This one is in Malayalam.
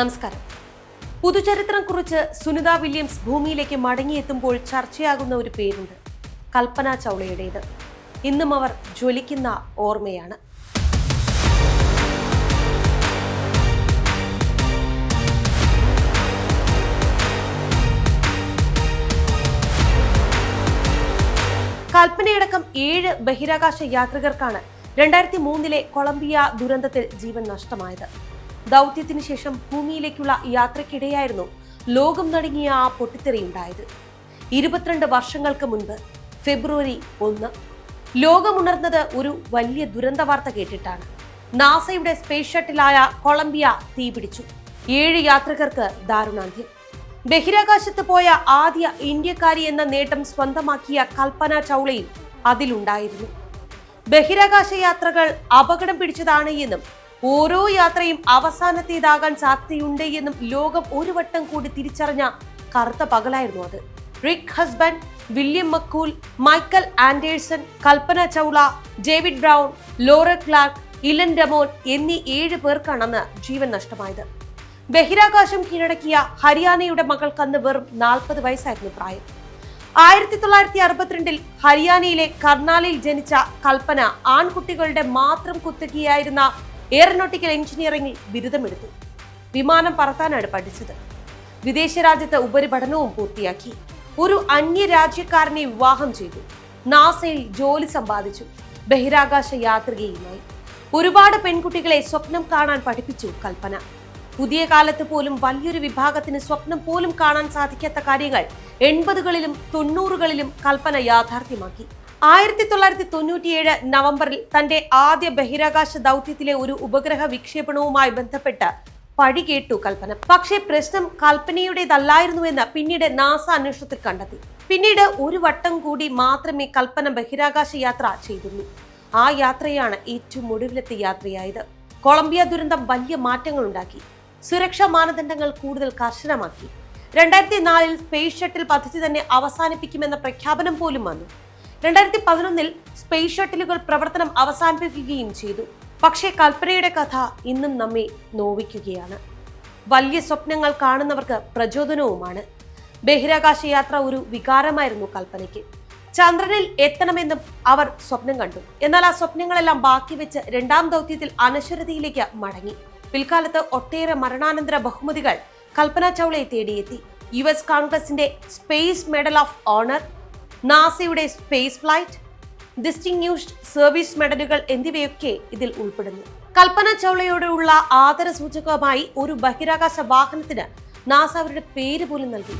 നമസ്കാരം. പുതുചരിത്രം കുറിച്ച് സുനിത വില്യംസ് ഭൂമിയിലേക്ക് മടങ്ങിയെത്തുമ്പോൾ ചർച്ചയാകുന്ന ഒരു പേരുണ്ട്. കൽപ്പന ചൗളയുടേത്. ഇന്നും അവർ ജ്വലിക്കുന്ന ഓർമ്മയാണ്. കൽപ്പനയടക്കം ഏഴ് ബഹിരാകാശ യാത്രികർക്കാണ് രണ്ടായിരത്തി മൂന്നിലെ കൊളംബിയ ദുരന്തത്തിൽ ജീവൻ നഷ്ടമായത്. ദൗത്യത്തിന് ശേഷം ഭൂമിയിലേക്കുള്ള യാത്രക്കിടെയായിരുന്നു ലോകം നടങ്ങിയ ആ പൊട്ടിത്തെറിയുണ്ടായത്. ഇരുപത്തിരണ്ട് വർഷങ്ങൾക്ക് മുൻപ് ഫെബ്രുവരി ഒന്ന്. ലോകമുണർന്നത് ഒരു വലിയ ദുരന്ത വാർത്ത കേട്ടിട്ടാണ്. നാസയുടെ സ്പേസ് ഷട്ടിലായ കൊളംബിയ തീപിടിച്ചു ഏഴ് യാത്രികർക്ക് ദാരുണാന്ത്യം. ബഹിരാകാശത്ത് പോയ ആദ്യ ഇന്ത്യക്കാരി എന്ന നേട്ടം സ്വന്തമാക്കിയ കൽപ്പന ചൗളയും അതിലുണ്ടായിരുന്നു. ബഹിരാകാശ യാത്രകൾ അപകടം പിടിച്ചതാണ് എന്നും ഓരോ യാത്രയും അവസാനത്തേതാകാൻ സാധ്യതയുണ്ട് എന്നും ലോകം ഒരു വട്ടം കൂടി തിരിച്ചറിഞ്ഞ കറുത്ത പകലായിരുന്നു അത്. Rick Husband William McCool Michael Anderson Kalpana Chawla David Brown Laura Clark Ilan Ramon എന്നീ ഏഴ് പേർക്കാണെന്ന് ജീവൻ നഷ്ടമായത്. ബഹിരാകാശം കീഴടക്കിയ ഹരിയാനയുടെ മകൾക്ക് അന്ന് വെറും നാൽപ്പത് വയസ്സായിരുന്നു പ്രായം. ആയിരത്തി തൊള്ളായിരത്തി അറുപത്തിരണ്ടിൽ ഹരിയാനയിലെ കർണാലിൽ ജനിച്ച കൽപ്പന ആൺകുട്ടികളുടെ മാത്രം കുത്തകയായിരുന്ന എയറോനോട്ടിക്കൽ എഞ്ചിനീയറിംഗിൽ ബിരുദമെടുത്തു. വിമാനം പറത്താനാണ് പഠിച്ചത്. വിദേശ രാജ്യത്ത് ഉപരിപഠനവും പൂർത്തിയാക്കി. ഒരു അന്യരാജ്യക്കാരനെ വിവാഹം ചെയ്തു. നാസയിൽ ജോലി സമ്പാദിച്ചു. ബഹിരാകാശ യാത്രികയുമായി. ഒരുപാട് പെൺകുട്ടികളെ സ്വപ്നം കാണാൻ പഠിപ്പിച്ചു കൽപ്പന. പുതിയ കാലത്ത് പോലും വലിയൊരു വിഭാഗത്തിന് സ്വപ്നം പോലും കാണാൻ സാധിക്കാത്ത കാര്യങ്ങൾ എൺപതുകളിലും തൊണ്ണൂറുകളിലും കൽപ്പന യാഥാർത്ഥ്യമാക്കി. ആയിരത്തി തൊള്ളായിരത്തി തൊണ്ണൂറ്റിയേഴ് നവംബറിൽ തന്റെ ആദ്യ ബഹിരാകാശ ദൗത്യത്തിലെ ഒരു ഉപഗ്രഹ വിക്ഷേപണവുമായി ബന്ധപ്പെട്ട് പഴി കേട്ടു കൽപ്പന. പക്ഷേ പ്രശ്നം കൽപ്പനയുടേതല്ലായിരുന്നുവെന്ന് പിന്നീട് നാസ അന്വേഷണത്തിൽ കണ്ടെത്തി. പിന്നീട് ഒരു വട്ടം കൂടി മാത്രമേ കൽപ്പന ബഹിരാകാശ യാത്ര ചെയ്തുള്ളൂ. ആ യാത്രയാണ് ഏറ്റവും ഒടുവിലത്തെ യാത്രയായത്. കൊളംബിയ ദുരന്തം വലിയ മാറ്റങ്ങൾ ഉണ്ടാക്കി സുരക്ഷാ മാനദണ്ഡങ്ങൾ കൂടുതൽ കർശനമാക്കി. രണ്ടായിരത്തി നാലിൽ സ്പേസ് ഷട്ടിൽ പദ്ധതി തന്നെ അവസാനിപ്പിക്കുമെന്ന പ്രഖ്യാപനം പോലും വന്നു. രണ്ടായിരത്തി പതിനൊന്നിൽ സ്പേസ് ഷട്ടിലുകൾ പ്രവർത്തനം അവസാനിപ്പിക്കുകയും ചെയ്തു. പക്ഷേ കൽപ്പനയുടെ കഥ ഇന്നും നമ്മെ നോവിക്കുകയാണ്. വലിയ സ്വപ്നങ്ങൾ കാണുന്നവർക്ക് പ്രചോദനവുമാണ്. ബഹിരാകാശ യാത്ര ഒരു വികാരമായിരുന്നു കൽപ്പനയ്ക്ക്. ചന്ദ്രനിൽ എത്തണമെന്നും അവർ സ്വപ്നം കണ്ടു. എന്നാൽ ആ സ്വപ്നങ്ങളെല്ലാം ബാക്കി വെച്ച് രണ്ടാം ദൗത്യത്തിൽ അനശ്വരതയിലേക്ക് മടങ്ങി. പിൽക്കാലത്ത് ഒട്ടേറെ മരണാനന്തര ബഹുമതികൾ കൽപ്പന ചൗളയെ തേടിയെത്തി. യു എസ് കോൺഗ്രസിന്റെ സ്പേസ് മെഡൽ ഓഫ് ഓണർ നാസയുടെ സ്പേസ് ഫ്ലൈറ്റ് ഡിസ്റ്റിങ്യൂഷ്ഡ് സർവീസ് മെഡലുകൾ എന്നിവയൊക്കെ ഇതിൽ ഉൾപ്പെടുന്നു. കൽപ്പന ചൗളയോടുള്ള ആദരസൂചകമായി ഒരു ബഹിരാകാശ വാഹനത്തിന് നാസ അവരുടെ പേര് പോലും നൽകി.